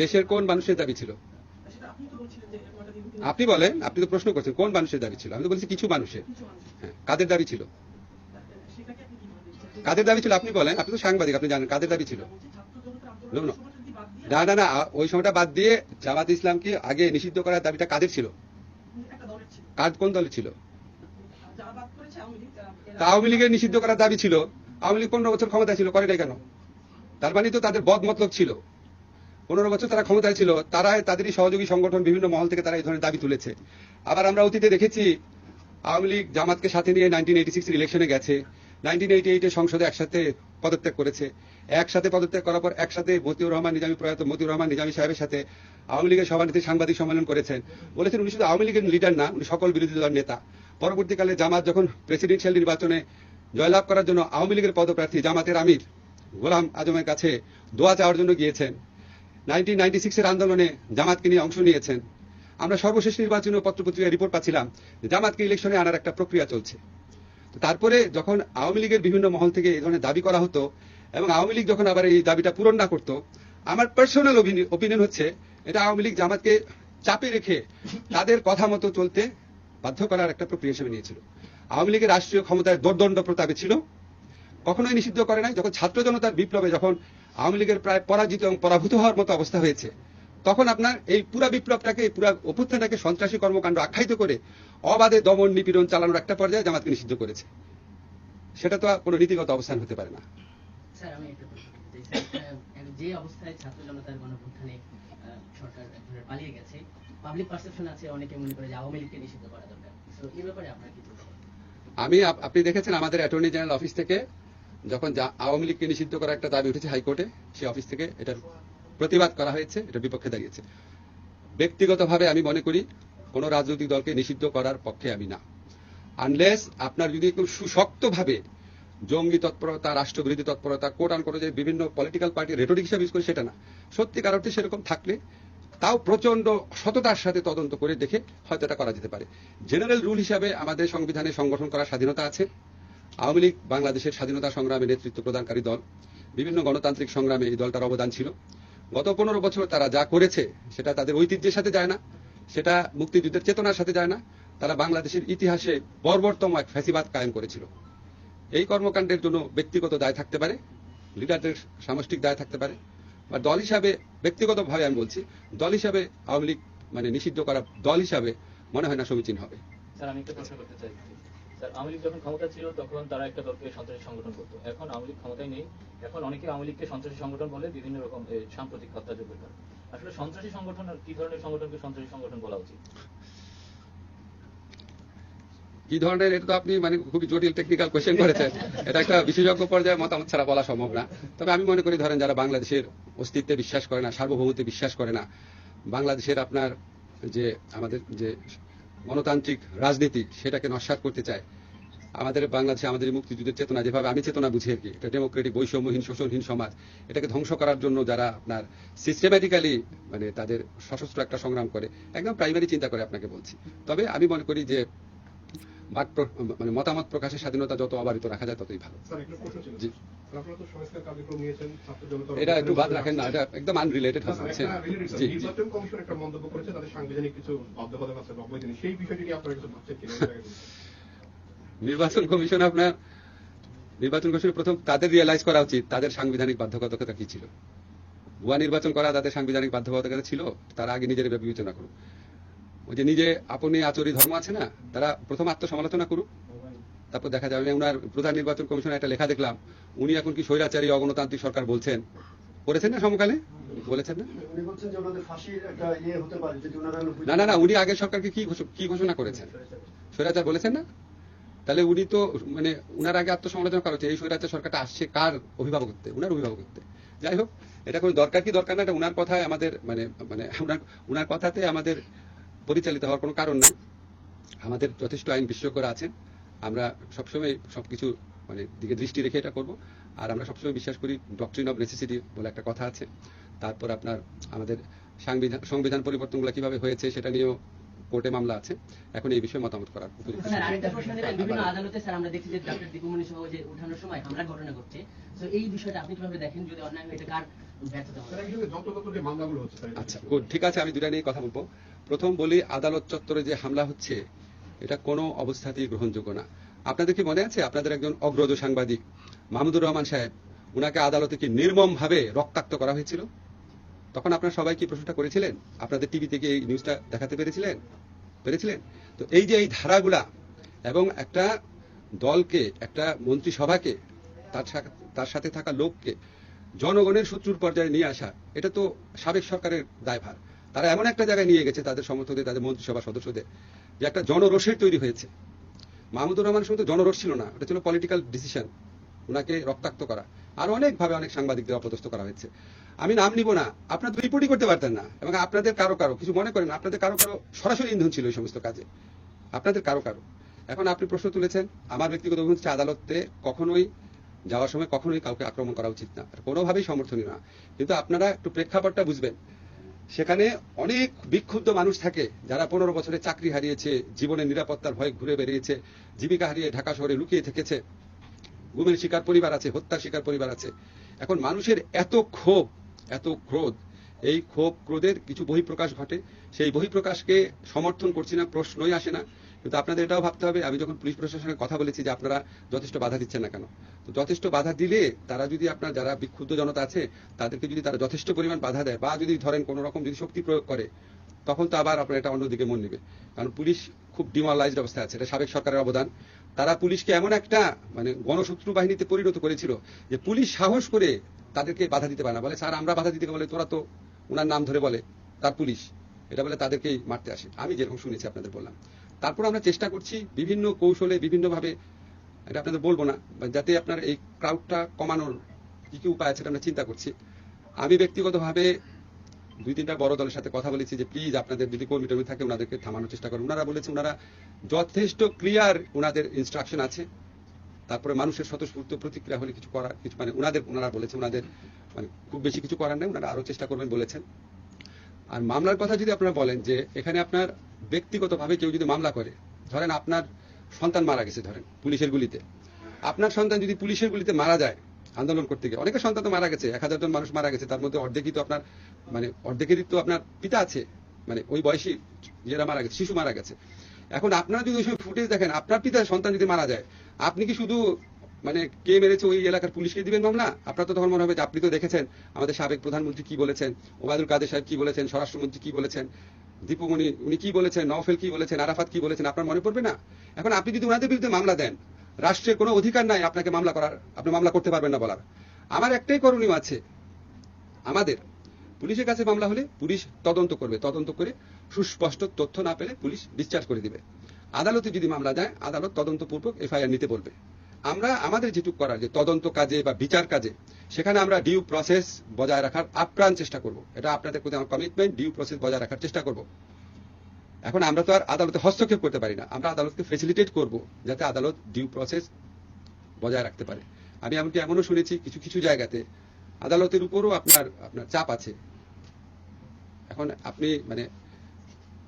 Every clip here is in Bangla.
দেশের কোন মানুষের দাবি ছিল? আপনি বলেন আপনি তো প্রশ্ন করছেন কোন মানুষের দাবি ছিল? আমি তো বলছি কিছু মানুষের। হ্যাঁ কাদের দাবি ছিল? কাদের দাবি ছিল? আপনি বলেন আপনি তো সাংবাদিক আপনি জানেন কাদের দাবি ছিল? না না না ওই সময়টা বাদ দিয়ে জামাত ইসলামকে আগে নিষিদ্ধ করার দাবিটা কাদের ছিল? কার কোন দলের ছিল? আওয়ামী লীগের নিষিদ্ধ করার দাবি ছিল? আওয়ামী লীগ পনেরো বছর ক্ষমতা ছিল করে নাই কেন? তার মানে তো তাদের বদ মতলব ছিল। পনেরো বছর তারা ক্ষমতায় ছিল তারা তাদেরই সহযোগী সংগঠন বিভিন্ন মহল থেকে তারা এই ধরনের দাবি তুলেছে। আবার আমরা অতীতে দেখেছি, আওয়ামী লীগ জামাতকে সাথে নিয়ে নাইনটিন এইটি সিক্স ইলেকশনে গেছে। নাইনটিন এইটি এইটে সংসদে একসাথে পদত্যাগ করেছে। একসাথে পদত্যাগ করার পর একসাথে মতিউর রহমান, নিজামী প্রয়াত মতিউর রহমান, নিজামী সাহেবের সাথে আওয়ামী লীগের সভানেত্রী সাংবাদিক সম্মেলন করেছেন। বলেছেন, উনি শুধু আওয়ামী লীগের লিডার না, উনি সকল বিরোধী দলের নেতা। পরবর্তীকালে জামাত যখন প্রেসিডেন্সিয়াল নির্বাচনে জয়লাভ করার জন্য আওয়ামী লীগের পদপ্রার্থী জামাতের আমির গোলাম আজমের কাছে দোয়া চাওয়ার জন্য গিয়েছেন। নাইনটিন নাইনটি সিক্সের আন্দোলনে জামাতকে নিয়ে অংশ নিয়েছেন। আমরা সর্বশেষ নির্বাচনী পত্রপত্রিকায় রিপোর্ট পাচ্ছিলাম, জামাতকে ইলেকশনে আনার একটা প্রক্রিয়া চলছে। তারপরে যখন আওয়ামী লীগের বিভিন্ন মহল থেকে এই ধরনের দাবি করা হতো এবং আওয়ামী লীগ যখন আবার এই দাবিটা পূরণ না করতো, আমার পার্সোনাল ওপিনিয়ন হচ্ছে এটা আওয়ামী লীগ জামাতকে চাপে রেখে তাদের কথা মতো চলতে বাধ্য করার একটা প্রক্রিয়া হিসেবে নিয়েছিল। আওয়ামী লীগের রাষ্ট্রীয় ক্ষমতায় দোর্দণ্ড প্রতাপে ছিল। কখনোই নিষিদ্ধ করে নাই। যখন ছাত্র জনতার বিপ্লবে যখন আওয়ামী লীগের প্রায় পরাজিত এবং পরাভূত হওয়ার মতো অবস্থা হয়েছে তখন আপনার এই পুরা বিপ্লবটাকে এই পুরা অভ্যুত্থানটাকে সন্ত্রাসী কর্মকাণ্ড আখ্যায়িত করে অবাধে দমন নিপীড়ন চালানোর একটা পর্যায়ে জামাতকে নিষিদ্ধ করেছে। সেটা তো কোনো নীতিগত অবস্থান হতে পারে না। যে অবস্থায় ছাত্র জনতার গণভ্যুত্থানে আহ, সরকার পালিয়ে গেছে পাবলিক পারসেপশন আছে অনেকে মনে করে যে আওয়ামী লীগকে নিষিদ্ধ করা দরকার। তো এই ব্যাপারে আপনার কি আমি আপনি দেখেছেন আমাদের অ্যাটর্নি জেনারেল অফিস থেকে যখন আওয়ামী লীগকে নিষিদ্ধ করার একটা দাবি উঠেছে হাইকোর্টে সেই অফিস থেকে এটার প্রতিবাদ করা হয়েছে এটার বিপক্ষে দাঁড়িয়েছে। ব্যক্তিগতভাবে আমি মনে করি, কোন রাজনৈতিক দলকে নিষিদ্ধ করার পক্ষে আমি না। আনলেস আপনার যদি খুব সুশক্তভাবে জঙ্গি তৎপরতা, রাষ্ট্রবিরোধী তৎপরতা কোট আন করে যে বিভিন্ন পলিটিক্যাল পার্টি রেটরিক হিসাবে ইউজ করে, সেটা না। সত্যিকার অর্থে সেরকম থাকলে তাও প্রচণ্ড সততার সাথে তদন্ত করে দেখে হয়তো এটা করা যেতে পারে। জেনারেল রুল হিসাবে আমাদের সংবিধানে সংগঠন করার স্বাধীনতা আছে। আওয়ামী লীগ বাংলাদেশের স্বাধীনতা সংগ্রামে নেতৃত্ব প্রদানকারী দল। বিভিন্ন গণতান্ত্রিক সংগ্রামে এই দলটার অবদান ছিল। গত পনেরো বছর তারা যা করেছে, সেটা তাদের ঐতিহ্যের সাথে যায় না, সেটা মুক্তিযুদ্ধের চেতনার সাথে যায় না, তারা বাংলাদেশের ইতিহাসে বর্বরতম এক ফ্যাসিবাদ কায়েম করেছিল। এই কর্মকাণ্ডের জন্য ব্যক্তিগত দায় থাকতে পারে, লিডারদের সামষ্টিক দায় থাকতে পারে, বা দল হিসাবে, ব্যক্তিগতভাবে আমি বলছি, দল হিসাবে আওয়ামী লীগ মানে নিষিদ্ধ করা দল হিসাবে মনে হয় না সমীচীন হবে। স্যার, আমি একটা প্রশ্ন করতে চাই। স্যার, আওয়ামী যখন ক্ষমতা ছিল, তখন তারা একটা দলকে সন্ত্রাসী সংগঠন করতো। এখন আওয়ামী লীগ ক্ষমতায় নেই। এখন অনেকে আওয়ামী লীগকে সন্ত্রাসী সংগঠন বলে বিভিন্ন রকম সাম্প্রতিক হত্যাযোগ্যের কারণে। আসলে সন্ত্রাসী সংগঠন কি ধরনের সংগঠনকে সন্ত্রাসী সংগঠন বলা উচিত? কি ধরনের, এটা তো আপনি মানে খুবই জটিল টেকনিক্যাল কোয়েশ্চেন করেছেন। এটা একটা বিশেষজ্ঞ পর্যায়ে মতামত ছাড়া বলা সম্ভব না। তবে আমি মনে করি, ধরেন, যারা বাংলাদেশের অস্তিত্বে বিশ্বাস করে না, সার্বভৌমত্বে বিশ্বাস করে না, বাংলাদেশের আপনার যে, আমাদের যে গণতান্ত্রিক রাজনীতি সেটাকে নস্বাত করতে চায়। আমাদের বাংলাদেশে আমাদের মুক্তিযুদ্ধের চেতনা যেভাবে আমি চেতনা বুঝি আর কি, এটা ডেমোক্রেটিক বৈষম্যহীন, শোষণহীন সমাজ, এটাকে ধ্বংস করার জন্য যারা আপনার সিস্টেম্যাটিক্যালি মানে তাদের সশস্ত্র একটা সংগ্রাম করে, একদম প্রাইমারি চিন্তা করে আপনাকে বলছি। তবে আমি মনে করি যে প্র- মানে মতামত প্রকাশের স্বাধীনতা যত অবারিত রাখা যায় ততই ভালো। এটা একটু বাদ রাখেন না এটা একদম আনরিলেটেড হচ্ছে। জি নির্বাচন কমিশন একটা মন্তব্য করেছে তাদের সাংবিধানিক কিছু বাধ্যবাধক আছে অবৈধানিক সেই বিষয়টি নিয়ে আপনারা কিছু ভাবছেন নির্বাচন কমিশন আপনার নির্বাচন প্রথম তাদের রিয়েলাইজ করা উচিত? তাদের সাংবিধানিক বাধ্যবাধকতা কি ছিল? ভুয়া নির্বাচন করা তাদের সাংবিধানিক বাধ্যবাধকতা ছিল? তারা আগে নিজের বিবেচনা করুক। ওই যে নিজে আপনি আচরি ধর্ম আছে না তারা প্রথম আত্মসমালোচনা করুক। তারপর দেখা যাবে ওনার প্রধান নির্বাচন কমিশনের একটা লেখা দেখলাম উনি এখন কি স্বৈরাচারী অগণতান্ত্রিক সরকার বলছেন। করেছেন না সমকালে? বলেছেন না? ইয়ে না না উনি আগের সরকারকে কি কি ঘোষণা করেছেন? স্বৈরাচার বলেছেন না? তাহলে উনি তো মানে উনার আগে আত্মসমালোচনা করা হচ্ছে এই স্বৈরাচার সরকারটা আসছে কার অভিভাবকত্বে? উনার অভিভাবকত্বে। যাই হোক এটা কোনো দরকার কি দরকার না এটা উনার কথায় আমাদের মানে মানে উনার উনার কথাতে আমাদের পরিচালিত হওয়ার কোনো কারণ নেই। আমাদের যথেষ্ট আইন বিশেষজ্ঞরা আছেন। আমরা সবসময় সবকিছু মানে দিকে দৃষ্টি রেখে এটা করব। আর আমরা সবসময় বিশ্বাস করি ডক্ট্রিন অফ নেসেসিটি বলে একটা কথা আছে। তারপর আপনার আমাদের সাংবিধান সংবিধান পরিবর্তনগুলো কীভাবে হয়েছে সেটা নিয়েও কোর্টে মামলা আছে। এখন এই বিষয়ে মতামত করার উপযুক্ত বিভিন্ন আদালতে স্যার আমরা দেখছি যে ডক্টর দীপমণি সহ যে উঠানোর সময় হামলার ঘটনা ঘটছে। তো এই বিষয়টা আপনি কীভাবে দেখেন যদি অন্যায় এটা কার ব্যর্থতা? আচ্ছা গুড ঠিক আছে আমি দুটা নিয়ে কথা বলব। প্রথম বলি আদালত চত্বরে যে হামলা হচ্ছে, এটা কোনো অবস্থাতেই গ্রহণযোগ্য না। আপনাদের কি মনে আছে? আপনাদের একজন অগ্রজ সাংবাদিক, মাহমুদুর রহমান সাহেব, উনাকে আদালতে কি নির্মম ভাবে রক্তাক্ত করা হয়েছিল? তখন আপনারা সবাই কি প্রশ্নটা করেছিলেন? আপনাদের টিভি থেকে এই নিউজটা দেখাতে পেরেছিলেন? পেরেছিলেন? তো এই যে এই ধারাগুলা এবং একটা দলকে, একটা মন্ত্রিসভাকে, তার তার সাথে থাকা লোককে, জনগণের শত্রুর পর্যায়ে নিয়ে আসা, এটা তো সাবেক সরকারের দায়ভার। তারা এমন একটা জায়গায় নিয়ে গেছে তাদের সমর্থকদের, তাদের মন্ত্রিসভা সদস্যদের, যে একটা জনরোষের তৈরি হয়েছে। মাহমুদুর রহমান শুধু জনরোষ ছিল না, এটা ছিল পলিটিক্যাল ডিসিশন ওনাকে রক্তাক্ত করা। আর অনেকভাবে অনেক সাংবাদিকদের অপদস্থ করা হয়েছে। আমি নাম নিব না, আপনারা তো রিপোর্টই করতে পারতেন না, এবং আপনাদের কারও কারও, কিছু মনে করেন আপনাদের কারও কারও সরাসরি ইন্ধন ছিল এই সমস্ত কাজে। আপনাদের কারও কারও। এখন আপনি প্রশ্ন তুলেছেন, আমার ব্যক্তিগত অভিমত হচ্ছে আদালতে কখনোই যাওয়ার সময় কখনোই কাউকে আক্রমণ করা উচিত না। কোনোভাবেই সমর্থনীয় না। কিন্তু আপনারা একটু প্রেক্ষাপটটা বুঝবেন। সেখানে অনেক বিক্ষুব্ধ মানুষ থাকে যারা পনেরো বছরে চাকরি হারিয়েছে, জীবনের নিরাপত্তার ভয়ে ঘুরে বেরিয়েছে জীবিকা হারিয়ে ঢাকা শহরে লুকিয়ে থেকেছে, গুমের শিকার পরিবার আছে, হত্যার শিকার পরিবার আছে। এখন মানুষের এত ক্ষোভ, এত ক্রোধ, এই ক্ষোভ ক্রোধের কিছু বহিঃপ্রকাশ ঘটে। সেই বহিঃপ্রকাশকে সমর্থন করছি না, প্রশ্নই আসে না। কিন্তু আপনাদের এটাও ভাবতে হবে, আমি যখন পুলিশ প্রশাসনের কথা বলেছি যে আপনারা যথেষ্ট বাধা দিচ্ছেন না কেন? তো যথেষ্ট বাধা দিলে তারা যদি আপনার, যারা বিক্ষুব্ধ জনতা আছে, তাদেরকে যদি তারা যথেষ্ট পরিমাণ বাধা দেয় বা যদি ধরেন কোনো রকম যদি শক্তি প্রয়োগ করে, তখন তো আবার আপনার এটা অন্যদিকে মন নেবে। কারণ পুলিশ খুব ডিমোরালাইজড অবস্থায় আছে, এটা সাবেক সরকারের অবদান। তারা পুলিশকে এমন একটা মানে গণশত্রু বাহিনীতে পরিণত করেছিল যে পুলিশ সাহস করে তাদেরকে বাধা দিতে পারে না। বলে, স্যার, আমরা বাধা দিতে বলে তোরা তো ওনার নাম ধরে বলে, তার পুলিশ। এটা বলে তাদেরকেই মারতে আসে। আমি যেরকম শুনেছি, আপনাদের বললাম। তারপর আমরা চেষ্টা করছি বিভিন্ন কৌশলে, বিভিন্নভাবে, এটা আপনাদের বলব না যাতে আপনার এই ক্রাউডটা কমানোর কি কি উপায় আছে আমরা চিন্তা করছি। আমি ব্যক্তিগতভাবে দুই তিনটা বড় দলের সাথে কথা বলেছি যে প্লিজ আপনাদের যদি কর্মী টর্মী থাকে, ওনাদেরকে থামানোর চেষ্টা করুন। ওনারা বলেছে, ওনারা যথেষ্ট ক্লিয়ার ওনাদের ইনস্ট্রাকশন আছে। তারপরে মানুষের স্বতঃস্ফূর্ত প্রতিক্রিয়া হলে কিছু করার, কিছু মানে ওনাদের, ওনারা বলেছে, ওনাদের মানে খুব বেশি কিছু করার নেই, ওনারা আরও চেষ্টা করবেন বলেছেন। আর মামলার কথা যদি আপনারা বলেন যে এখানে আপনার ব্যক্তিগতভাবে কেউ যদি মামলা করে, ধরেন আপনার সন্তান মারা গেছে, ধরেন পুলিশের গুলিতে। আপনার সন্তান যদি পুলিশের গুলিতে মারা যায়, আন্দোলন করতে গিয়ে, অনেকের সন্তান তো মারা গেছে, এক হাজার জন মানুষ মারা গেছে, তার মধ্যে অর্ধেকই তো আপনার মানে অর্ধেকেরই তো আপনার পিতা আছে মানে ওই বয়সী যারা মারা গেছে, শিশু মারা গেছে। এখন আপনারা যদি ওই সময় ফুটেজ দেখেন, আপনার পিতার সন্তান যদি মারা যায়, আপনি কি শুধু মানে কে মেরেছে ওই এলাকার পুলিশকে দিবেন মামলা? আপনার তো তখন মনে হবে যে আপনি তো দেখেছেন, আমাদের সাবেক প্রধানমন্ত্রী কি বলেছেন, ওবায়দুল কাদের সাহেব কি বলেছেন, স্বরাষ্ট্রমন্ত্রী কি বলেছেন দীপুমণি উনি কি বলেছেন? নওফেল কি বলেছেন? আরাফাত কি বলেছেন? আপনার মনে পড়বে না? এখন আপনি যদি ওনাদের বিরুদ্ধে মামলা দেন, রাষ্ট্রের কোনো অধিকার নাই আপনাকে মামলা করার, আপনি মামলা করতে পারবেন না বলার। আমার একটাই করণীয় আছে, আমাদের পুলিশের কাছে মামলা হলে পুলিশ তদন্ত করবে, তদন্ত করে সুস্পষ্ট তথ্য না পেলে পুলিশ ডিসচার্জ করে দিবে। আদালতে যদি মামলা যায়, আদালত তদন্তপূর্বক এফআইআর নিতে বলবে। আমরা আমাদের যেটুক করার, যে তদন্ত কাজে বা বিচার কাজে, সেখানে আমরা ডিউ প্রসেস বজায় রাখার আপ্রাণ চেষ্টা করব। এটা আপনাদের প্রতি আমার কমিটমেন্ট ডিউ প্রসেস বজায় রাখার চেষ্টা করব। এখন আমরা তো আর আদালতে হস্তক্ষেপ করতে পারি না। আমরা আদালতকে ফেসিলিটেট করব যাতে আদালত ডিউ প্রসেস বজায় রাখতে পারে। আমি এমনকি এমনও শুনেছি কিছু কিছু জায়গাতে, আদালতের উপরও আপনার আপনার চাপ আছে। এখন আপনি মানে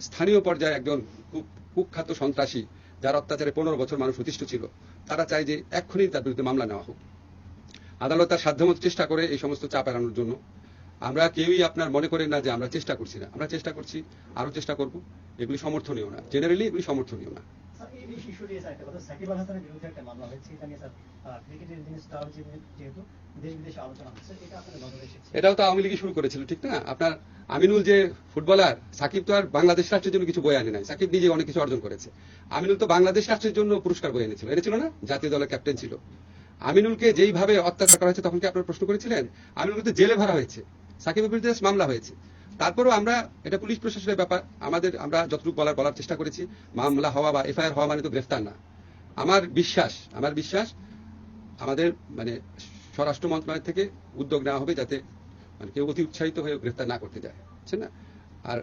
স্থানীয় পর্যায়ে একজন কুখ্যাত সন্ত্রাসী, যার অত্যাচারে পনেরো বছর মানুষ অতিষ্ঠ ছিল তারা চায় যে এক্ষুনি তার বিরুদ্ধে মামলা নেওয়া হোক। আদালত তার সাধ্যমতো চেষ্টা করে এই সমস্ত চাপ এড়ানোর জন্য। আমরা কেউই আপনার মনে করেন না যে আমরা চেষ্টা করছি না। আমরা চেষ্টা করছি আরও চেষ্টা করব। এগুলি সমর্থনীয় না। জেনারেলি এগুলি সমর্থনীয় না। এটাও তো আওয়ামী লীগই শুরু করেছিল, ঠিক না? আপনার আমিনুল যে ফুটবলার, সাকিব তো আর বাংলাদেশ রাষ্ট্রের জন্য কিছু বয়ে আনে নাই। সাকিব নিজে অনেক কিছু অর্জন করেছে। আমিনুল তো বাংলাদেশ রাষ্ট্রের জন্য পুরস্কার বয়ে এনেছিল। এনেছিল না? জাতীয় দলের ক্যাপ্টেন ছিল। আমিনুলকে যেইভাবে অত্যাচার করা হয়েছে, তখন কি আপনারা প্রশ্ন করেছিলেন? আমিনুলকে তো জেলে ভরা হয়েছে। সাকিবের বিরুদ্ধে মামলা হয়েছে। তারপরেও আমরা, এটা পুলিশ প্রশাসনের ব্যাপার, আমাদের, আমরা যতটুকু বলার বলার চেষ্টা করেছি, মামলা হওয়া বা এফআইআর হওয়া মানে তো গ্রেফতার না। আমার বিশ্বাস আমার বিশ্বাস, আমাদের মানে স্বরাষ্ট্র মন্ত্রণালয় থেকে উদ্যোগ নেওয়া হবে যাতে মানে কেউ অতি উৎসাহিত হয়ে গ্রেফতার না করতে যায়, বুঝছেন না? আর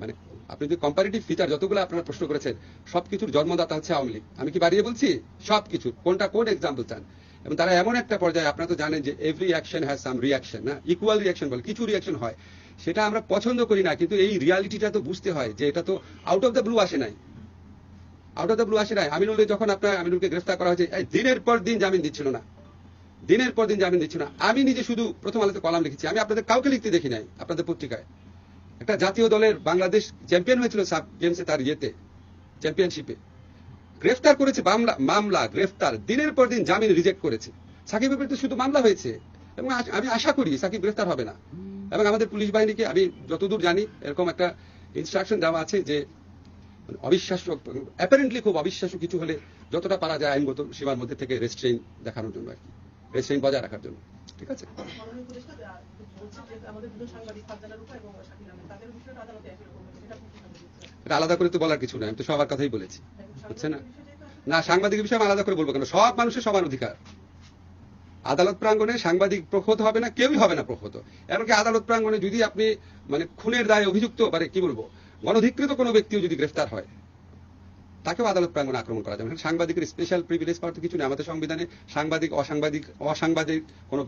মানে আপনি যদি কম্পারেটিভ ফিচার যতগুলো আপনারা প্রশ্ন করেছেন, সবকিছুর জন্মদাতা হচ্ছে আওয়ামী লীগ। আমি কি বাড়িয়ে বলছি? সবকিছু কোনটা কোন এক্সাম্পল চান? এবং তারা এমন একটা পর্যায়ে, আপনারা তো জানেন যে every action has some reaction না? ইকুয়াল রিয়াকশন বলে, কিছু রিয়াকশন হয়। সেটা আমরা পছন্দ করি না, কিন্তু এই রিয়ালিটিটা তো বুঝতে হয় যে এটা তো আউট অফ দ্য ব্লু আসে নাই। আউট অফ দ্য ব্লু আসে নাই। আমিনুলকে যখন আপনার, আমিনুলকে গ্রেফতার করা হয়েছে দিনের পর দিন জামিন দিচ্ছিল না। দিনের পর দিন জামিন দিচ্ছিল না। আমি নিজে শুধু প্রথম আলোতে কলাম লিখেছি। আমি আপনাদের কাউকে লিখতে দেখি নাই, আপনাদের পত্রিকায়। একটা জাতীয় দলের বাংলাদেশ চ্যাম্পিয়ন হয়েছিল সাব গেমসে তার ইয়েতে চ্যাম্পিয়নশিপে গ্রেফতার করেছে মামলা, গ্রেফতার। দিনের পর দিন জামিন রিজেক্ট করেছে। সাকিবের বিরুদ্ধে শুধু মামলা হয়েছে। এবং আমি আশা করি সাকিব গ্রেফতার হবে না। এবং আমাদের পুলিশ বাহিনীকে আমি যতদূর জানি এরকম একটা ইনস্ট্রাকশন দেওয়া আছে যে মানে অবিশ্বাস্য অ্যাপারেন্টলি খুব অবিশ্বাস্য কিছু হলে যতটা পারা যায় আইনগত সীমার মধ্যে থেকে রেস্ট্রেইন দেখানোর জন্য আর কি। রেস্ট্রেইন বজায় রাখার জন্য। ঠিক আছে? এটা আলাদা করে তো বলার কিছু নয় আমি তো সবার কথাই বলেছি। বুঝছে না? সাংবাদিক না সাংবাদিক বিষয়ে আমি আলাদা করে বলব কেন? সব মানুষের সমান অধিকার। আদালত প্রাঙ্গণে সাংবাদিক প্রহত হবে না, কেউই হবে না প্রহত এমনকি আদালত প্রাঙ্গণে যদি আপনি মানে খুনের দায়ে অভিযুক্ত মানে কি বলব, গণধিকৃত কোনো ব্যক্তিও যদি গ্রেফতার হয়, তাকেও আদালত প্রাঙ্গণে আক্রমণ করা যাবে সাংবাদিকের স্পেশাল প্রিভিলেজ পাওয়ার তো কিছু নেই। আমাদের সংবিধানে সাংবাদিক, অসাংবাদিক অসাংবাদিক কোনো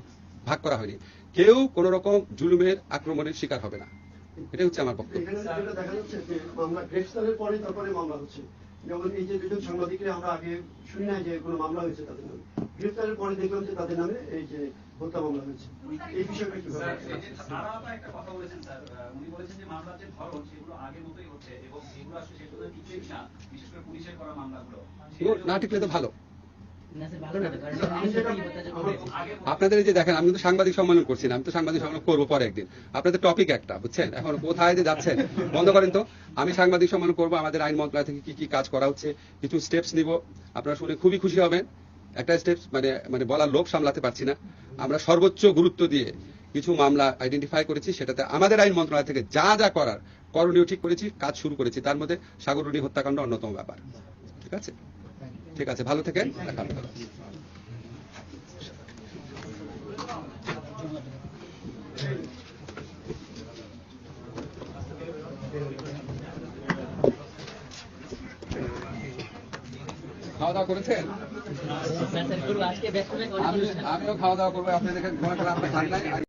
ভাগ করা হয়নি। কেউ কোনো রকম জুলুমের আক্রমণের শিকার হবে না। এটা হচ্ছে আমার দুজন সাংবাদিকরা আমরা আগে শুনি নাই যে কোনো মামলা হয়েছে তাদের গ্রেফতারের পরে দেখলাম যে তাদের নামে এই যে হত্যা মামলা হয়েছে। এই বিষয়টা কীভাবে স্যার, এই যে তারা তো একটা কথা বলেছেন স্যার উনি বলেছেন যে মামলার যে ধরন সেগুলো আগের মতোই হচ্ছে এবং সেগুলো আসলে সেগুলো টিকছে কিনা বিশেষ করে পুলিশের করা মামলাগুলো। না টিকলে তো ভালো। আপনাদের এই যে দেখেন আমি তো সাংবাদিক সম্মেলন করছি না আমি তো সাংবাদিক সম্মেলন করব পরে একদিন। আপনাদের টপিক একটা বুঝছেন? এখন কোথায় যে যাচ্ছেন? বন্ধ করেন তো। আমি সাংবাদিক সম্মেলন করব আমাদের আইন মন্ত্রণালয় থেকে কি কি কাজ করা হচ্ছে কিছু স্টেপস নিব। আপনারা শুনে খুবই খুশি হবেন। একটা স্টেপস মানে মানে বলার লোভ সামলাতে পারছি না। আমরা সর্বোচ্চ গুরুত্ব দিয়ে কিছু মামলা আইডেন্টিফাই করেছি, সেটাতে আমাদের আইন মন্ত্রণালয় থেকে যা যা করার, করণীয় ঠিক করেছি, কাজ শুরু করেছি। তার মধ্যে সাগরণী হত্যাকাণ্ড অন্যতম ব্যাপার। ঠিক আছে? ঠিক আছে, ভালো দেখা খাওয়া দাওয়া করেছেন? অনুষ্ঠান। আমিও খাওয়া দাওয়া করব আপনি দেখেন ঘোরা আপনার